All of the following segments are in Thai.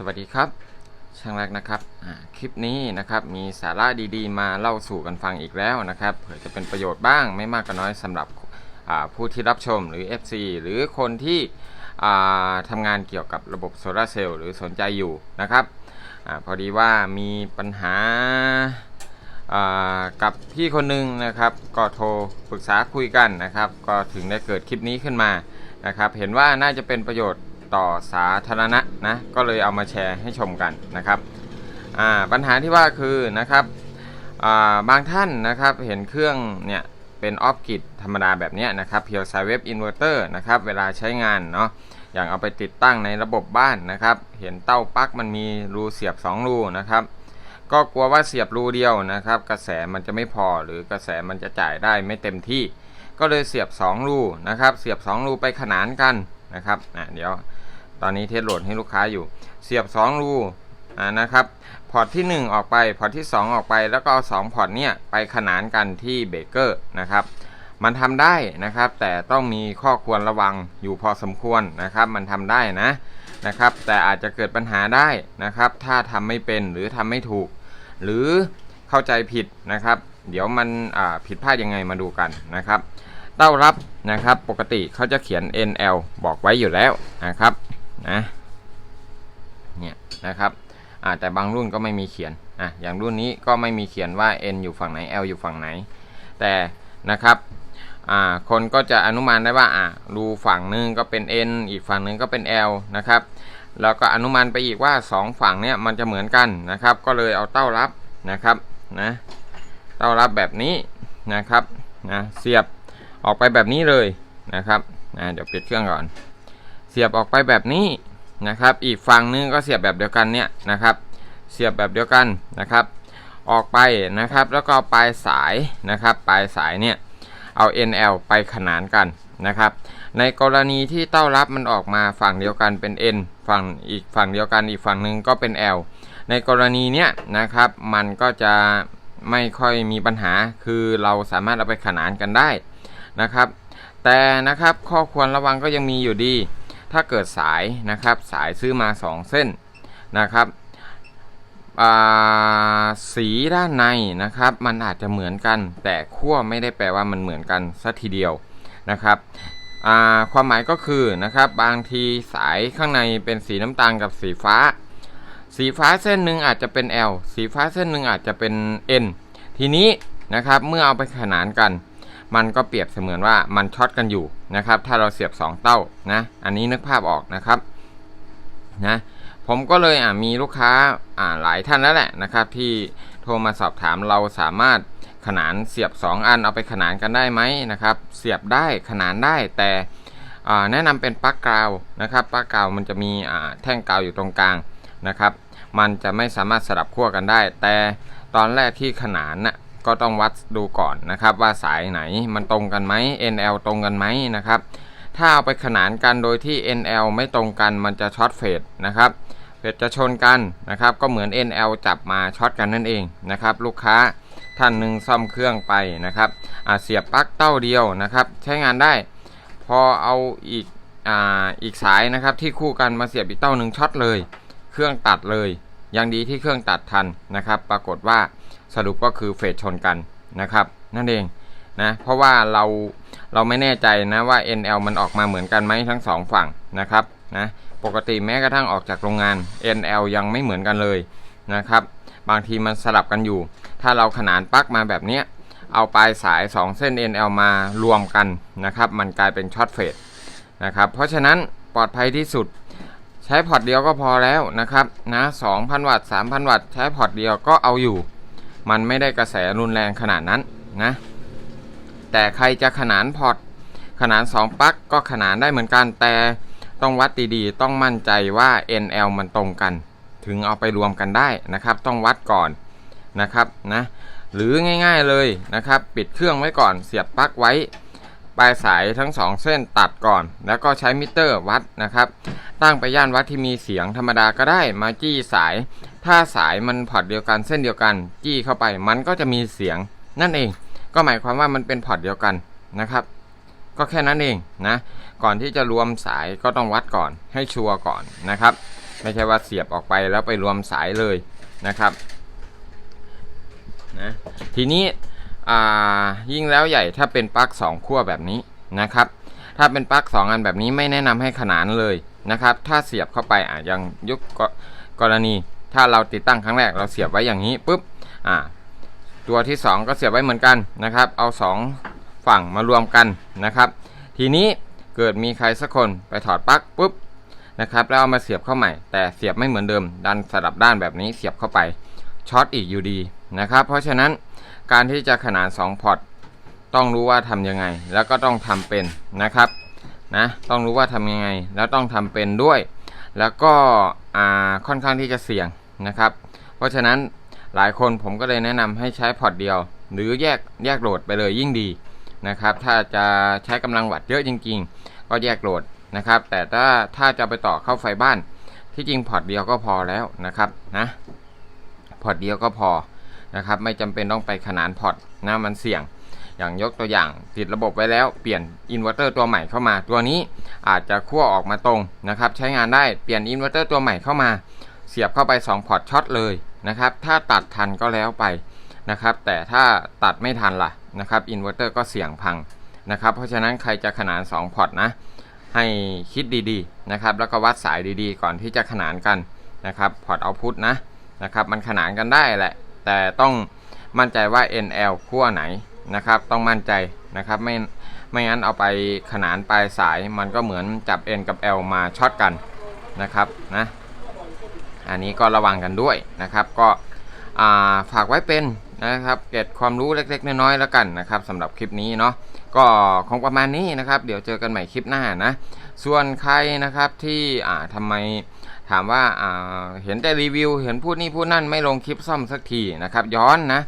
สวัสดีครับช่างแรกนะครับคลิปนี้นะครับมีสาระดีๆ มาเล่าสู่กันฟังอีกแล้วนะครับเผื่อจะเป็นประโยชน์บ้างไม่มากก็น้อยสำหรับผู้ที่รับชมหรือ FC หรือคนที่อ่าทำงานเกี่ยวกับระบบโซลาเซลล์หรือสนใจอยู่นะครับอพอดีว่ามีปัญหากับพี่คนหนึงนะครับ ก็โทรปรึกษาคุยกันนะครับ ก็ถึงได้เกิดคลิปนี้ขึ้นมานะครับ เห็นว่าน่าจะเป็นประโยชน์ ต่อสาธารณะนะก็เลยเอามาแชร์ให้ชมกันนะครับอ่าปัญหาที่ว่าคือนะครับอ่าบางท่านนะครับเห็นเครื่องเนี่ยเป็นออฟกิดธรรมดาแบบนี้นะครับเพียวไซเวฟอินเวอร์เตอร์นะครับเวลาใช้งานเนาะอย่างเอาไปติดตั้งในระบบบ้านนะครับ เห็นเต้าปลั๊กมันมีรูเสียบ 2 รูนะครับ ก็กลัวว่าเสียบรูเดียวนะครับ กระแสมันจะไม่พอหรือกระแสมันจะจ่ายได้ไม่เต็มที่ ก็เลยเสียบ 2 รูนะครับ เสียบ 2 รูไปขนานกันนะครับอะเดี๋ยว ตอนนี้เทสโหลดให้ลูกค้าอยู่ เสียบ 2 รูอ่านะครับ พอร์ตที่ 1 ออกไป พอร์ตที่ 2 ออกไป แล้วก็เอา2พอร์ตเนี่ยไปขนานกันที่เบเกอร์นะครับ มันทำได้นะครับ แต่ต้องมีข้อควรระวังอยู่พอสมควรนะครับ มันทำได้นะนะครับ แต่อาจจะเกิดปัญหาได้นะครับ ถ้าทำไม่เป็นหรือทำไม่ถูก หรือเข้าใจผิดนะครับ เดี๋ยวมันผิดพลาดยังไงมาดูกันนะครับเต้ารับนะครับ ปกติเขาจะเขียน NL บอกไว้อยู่แล้วนะครับ นะเนี่ยนะครับอ่าแต่บางรุ่นก็ไม่มีเขียนอะอย่างรุ่นนี้ก็ไม่มีเขียนว่า N อยู่ฝั่งไหน L อยู่ฝั่งไหน แต่นะครับอ่าคนก็จะอนุมานได้ว่าอ่ารูฝั่งหนึ่งก็เป็น N อีกฝั่งหนึ่งก็เป็น L นะครับแล้วก็อนุมานไปอีกว่า 2 ฝั่งเนี่ยมันจะเหมือนกันนะครับ ก็เลยเอาเต้ารับนะครับนะเต้ารับแบบนี้นะครับนะเสียบออกไปแบบนี้เลยนะครับนะเดี๋ยวปิดเครื่องก่อน เสียบออกไปแบบนี้นะครับ อีกฝั่งนึงก็เสียบแบบเดียวกันเนี่ยนะครับ เสียบแบบเดียวกันนะครับ ออกไปนะครับ แล้วก็ปลายสายนะครับ ปลายสายเนี่ยเอา NL ไปขนานกันนะครับ ในกรณีที่เต้ารับมันออกมาฝั่งเดียวกันเป็น N ฝั่งอีกฝั่งเดียวกันอีกฝั่งหนึ่งก็เป็น L ในกรณีเนี้ยนะครับมันก็จะไม่ค่อยมีปัญหาคือเราสามารถเอาไปขนานกันได้นะครับ แต่นะครับข้อควรระวังก็ยังมีอยู่ดี ถ้าเกิดสายนะครับสายซื้อมา 2 เส้นนะครับสีด้านในนะครับ มันอาจจะเหมือนกัน แต่ขั้วไม่ได้แปลว่ามันเหมือนกันสัทีเดียวนะครับความหมายก็คือนะครับบางทีสายข้างในเป็นสีน้ำตาลกับสีฟ้า สีฟ้าเส้นหนึ่งอาจจะเป็น L สีฟ้าเส้นหนึ่งอาจจะเป็น N ทีนี้นะครับเมื่อเอาไปขนานกัน มันก็เปรียบเสมือนว่ามันช็อตกันอยู่นะครับ ถ้าเราเสียบ 2 เต้านะ อันนี้นึกภาพออกนะครับนะผมก็เลยอ่ามีลูกค้าอ่าหลายท่านแล้วแหละนะครับ ที่โทรมาสอบถามเราสามารถขนานเสียบ 2 อันเอาไปขนานกันได้ไหมนะครับ เสียบได้ขนานได้แต่แนะนำเป็นปลั๊กกาวนะครับปลั๊กกาวมันจะมีแท่งกาวอยู่ตรงกลางนะครับ มันจะไม่สามารถสลับขั้วกันได้ แต่ตอนแรกที่ขนานนะ ก็ต้องวัดดูก่อนนะครับ ว่าสายไหนมันตรงกันไหม NL ตรงกันไหมนะครับ ถ้าเอาไปขนานกันโดยที่ NL ไม่ตรงกันมันจะช็อตเฟดนะครับเฟดจะชนกันนะครับ ก็เหมือน NL จับมาช็อตกันนั่นเองนะครับ ลูกค้าท่านหนึ่งซ่อมเครื่องไปนะครับเสียบปลั๊กเต้าเดียวนะครับ ใช้งานได้พอเอาอีกอ่าอีกสายนะครับที่คู่กันมาเสียบอีกเต้าหนึ่งช็อตเลย เครื่องตัดเลย ยังดีที่เครื่องตัดทันนะครับ ปรากฏว่าสรุปก็คือเฟสชนกันนะครับ นั่นเองนะเพราะว่าเราเราไม่แน่ใจนะว่า NL มันออกมาเหมือนกันไหมทั้งสองฝั่งนะครับนะปกติแม้กระทั่งออกจากโรงงาน NL ยังไม่เหมือนกันเลยนะครับ บางทีมันสลับกันอยู่ ถ้าเราขนานปลั๊กมาแบบนี้เอาปลายสาย 2 เส้น NL มารวมกันนะครับ มันกลายเป็นช็อตเฟสนะครับ เพราะฉะนั้นปลอดภัยที่สุด ใช้พอร์ตเดียวก็พอแล้วนะครับนะ2,000 วัตต์3,000 วัตต์ใช้พอร์ตเดียวก็เอาอยู่ มันไม่ได้กระแสรุนแรงขนาดนั้นนะแต่ใครจะขนานพอร์ตขนาน 2 ปลั๊กก็ขนานได้เหมือนกัน แต่ต้องวัดดีๆ ต้องมั่นใจว่า NL มันตรงกัน ถึงเอาไปรวมกันได้นะครับ ต้องวัดก่อนนะครับนะหรือง่ายๆเลยนะครับ ปิดเครื่องไว้ก่อนเสียบปลั๊กไว้ ปลายสายทั้ง 2 เส้นตัดก่อน แล้วก็ใช้มิเตอร์วัดนะครับ ตั้งไปย่านวัดที่มีเสียงธรรมดาก็ได้มาจี้สาย ถ้าสายมันพอร์ตเดียวกันเส้นเดียวกัน จี้เข้าไปมันก็จะมีเสียงนั่นเอง ก็หมายความว่ามันเป็นพอร์ตเดียวกันนะครับ ก็แค่นั้นเองนะก่อนที่จะรวมสายก็ต้องวัดก่อนให้ชัวร์ก่อนนะครับ ไม่ใช่ว่าเสียบออกไปแล้วไปรวมสายเลยนะครับนะทีนี้ ยิ่งแล้วใหญ่ถ้าเป็นปลั๊ก2ขั้วแบบนี้นะครับ ถ้าเป็นปลั๊ก2อันแบบนี้ไม่แนะนำให้ขนานเลยนะครับ ถ้าเสียบเข้าไปอะย่างยุกกรณี ถ้าเราติดตั้งครั้งแรกเราเสียบไว้อย่างนี้ปุ๊บอ่าตัวที่ 2 ก็เสียบไว้เหมือนกันนะครับ เอา 2 ฝั่งมารวมกันนะครับ ทีนี้เกิดมีใครสักคนไปถอดปลั๊กปุ๊บนะครับแล้วเอามาเสียบเข้าใหม่ แต่เสียบไม่เหมือนเดิม ดันสลับด้านแบบนี้เสียบเข้าไปช็อตอีกอยู่ดี นะครับ เพราะฉะนั้นการที่จะขนาน 2 พอร์ตต้องรู้ว่าทำยังไง แล้วก็ต้องทำเป็นนะครับนะต้องรู้ว่าทำยังไง แล้วต้องทำเป็นด้วย แล้วก็ค่อนข้างที่จะเสี่ยงนะครับ เพราะฉะนั้นหลายคนผมก็เลยแนะนำให้ใช้พอร์ตเดียว หรือแยกแยกโหลดไปเลยยิ่งดีนะครับ ถ้าจะใช้กำลังวัตต์เยอะจริง ๆ ก็แยกโหลดนะครับ แต่ถ้าถ้าจะไปต่อเข้าไฟบ้าน ที่จริงพอร์ตเดียวก็พอแล้วนะครับนะพอร์ตเดียวก็พอ นะครับ ไม่จำเป็นต้องไปขนานพอร์ตนะมันเสี่ยง อย่างยกตัวอย่างติดระบบไว้แล้วเปลี่ยนอินเวอร์เตอร์ตัวใหม่เข้ามา ตัวนี้อาจจะขั้วออกมาตรงนะครับใช้งานได้เปลี่ยนอินเวอร์เตอร์ตัวใหม่เข้ามา เสียบเข้าไป 2 พอร์ตช็อตเลยนะครับถ้าตัดทันก็แล้วไปนะครับแต่ถ้าตัดไม่ทันล่ะนะครับอินเวอร์เตอร์ก็เสี่ยงพังนะครับเพราะฉะนั้นใครจะขนาน 2 พอร์ตนะให้คิดดีๆนะครับแล้วก็วัดสายดีๆ ก่อนที่จะขนานกันนะครับพอร์ตเอาพุทนะนะครับมันขนานกันได้แหละ แต่ต้องมั่นใจว่า NL ขั้วไหนนะครับ ต้องมั่นใจนะครับไม่ไม่งั้นเอาไปขนานปลายสายมันก็เหมือนจับ N กับ L มาช็อตกันนะครับนะอันนี้ก็ระวังกันด้วยนะครับ ก็าฝากไว้เป็นนะครับเก็บความรู้เล็ก ๆ น้อยๆแล้วกันนะครับสำหรับคลิปนี้เนาะก็คงประมาณนี้นะครับ เดี๋ยวเจอกันใหม่คลิปหน้านะ ส่วนใครนะครับที่อ่าทำไม ถามว่าเห็นแต่รีวิว เห็นพูดนี่พูดนั่นไม่ลงคลิปซ่อมสักทีนะครับ ย้อนนะ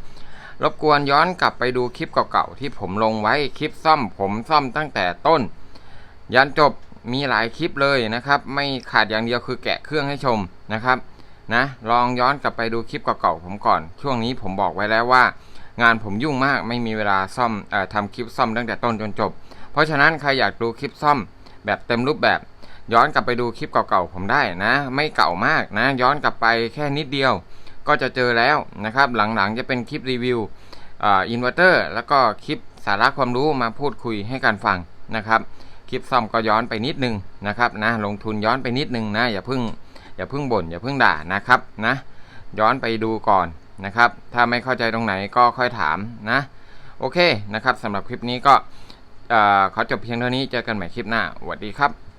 รบกวนย้อนกลับไปดูคลิปเก่าๆที่ผมลงไว้คลิปซ่อม ผมซ่อมตั้งแต่ต้น ยันจบมีหลายคลิปเลยนะครับ ไม่ขาดอย่างเดียวคือแกะเครื่องให้ชมนะครับนะลองย้อนกลับไปดูคลิปเก่าๆผมก่อน ช่วงนี้ผมบอกไว้แล้วว่า งานผมยุ่งมากไม่มีเวลาซ่อมอ่อทำคลิปซ่อมตั้งแต่ต้นจนจบ เพราะฉะนั้นใครอยากดูคลิปซ่อมแบบเต็มรูปแบบ ย้อนกลับไปดูคลิปเก่าๆผมได้นะ ไม่เก่ามากนะ ย้อนกลับไปแค่นิดเดียว ก็จะเจอแล้วนะครับ หลังๆจะเป็นคลิปรีวิวอินเวอร์เตอร์แล้วก็คลิปสาระความรู้มาพูดคุยให้กันฟังนะครับคลิปซ่อมก็ย้อนไปนิดนึงนะครับนะลงทุนย้อนไปนิดนึงนะอย่าเพิ่งอย่าเพิ่งบ่นอย่าเพิ่งด่านะครับนะย้อนไปดูก่อนนะครับ ถ้าไม่เข้าใจตรงไหนก็ค่อยถามนะ โอเคนะครับสำหรับคลิปนี้ก็เขอจบเพียงเท่านี้เจอกันใหม่คลิปหน้าสวัสดีครับ